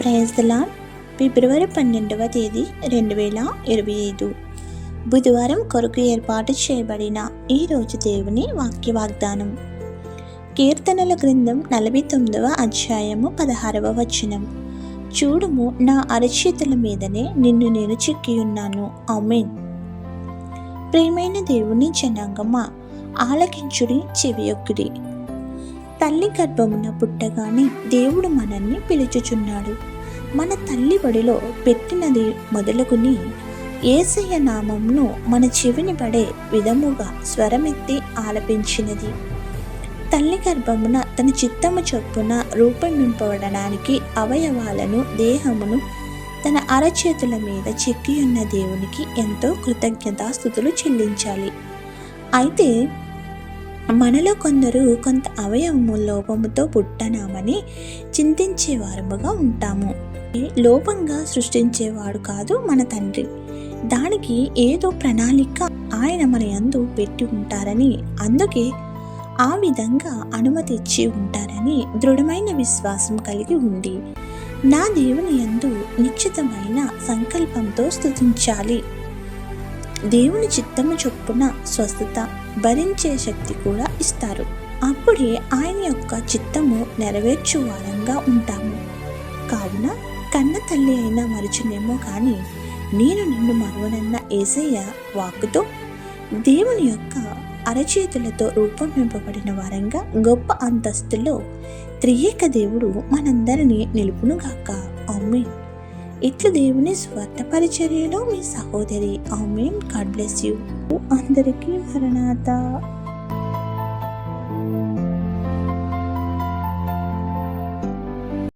Praise ఫిబ్రవరి పన్నెండవ తేదీ రెండు వేల ఇరవై ఐదు. బుధవారం కొరకు ఏర్పాటు చేయబడిన ఈరోజు దేవుని వాక్య వాగ్దానం కీర్తనల గ్రంథం నలభై తొమ్మిదవ అధ్యాయము పదహారవ వచనం. చూడుము నా అరచేతుల మీదనే నిన్ను నేను చిక్కియున్నాను. అమీన్ ప్రియమైన దేవుని జనాంగమా ఆలకించుడి చెవియొక్కుడి. తల్లి గర్భమున పుట్టగానే దేవుడు మనల్ని పిలుచుచున్నాడు. మన తల్లి బడిలో పెట్టినది మొదలుకుని ఏసయ్య నామంను మన చెవిని పడే విధముగా స్వరమెత్తి ఆలపించినది. తల్లి గర్భమున తన చిత్తము చొప్పున రూపొందింపబడడానికి అవయవాలను దేహమును తన అరచేతుల మీద చెక్కియున్న దేవునికి ఎంతో కృతజ్ఞతాస్థుతులు చెల్లించాలి. అయితే మనలో కొందరు కొంత అవయవము లోపముతో పుట్టనామని చింతించేవారముగా ఉంటాము. లోపంగా సృష్టించేవాడు కాదు మన తండ్రి. దానికి ఏదో ప్రణాళిక ఆయన మన యందు పెట్టి ఉంటారని అందుకే ఆ విధంగా అనుమతి ఇచ్చి ఉంటారని దృఢమైన విశ్వాసం కలిగి ఉండి నా దేవుని యందు నిశ్చితమైన సంకల్పంతో స్థుతించాలి దేవుని చిత్తము చొప్పున స్వస్థత భరించే శక్తి కూడా ఇస్తారు. అప్పుడే ఆయన యొక్క చిత్తము నెరవేర్చు వారంగా ఉంటాము. కావున కన్న తల్లి అయినా మరచునేమో కానీ నేను నిన్ను మరవనన్న ఏసయ్య వాక్కుతో దేవుని యొక్క అరచేతులతో రూపొందింపబడిన వారంగా గొప్ప అంతస్తులో త్రియేక దేవుడు మనందరినీ నిలుపునుగాక. ఆమెన్. ఇట్లు దేవుని స్వార్థ పరిచర్యలో మీ సహోదరి. ఆమెన్. God bless you. అందరికీ మరణాత.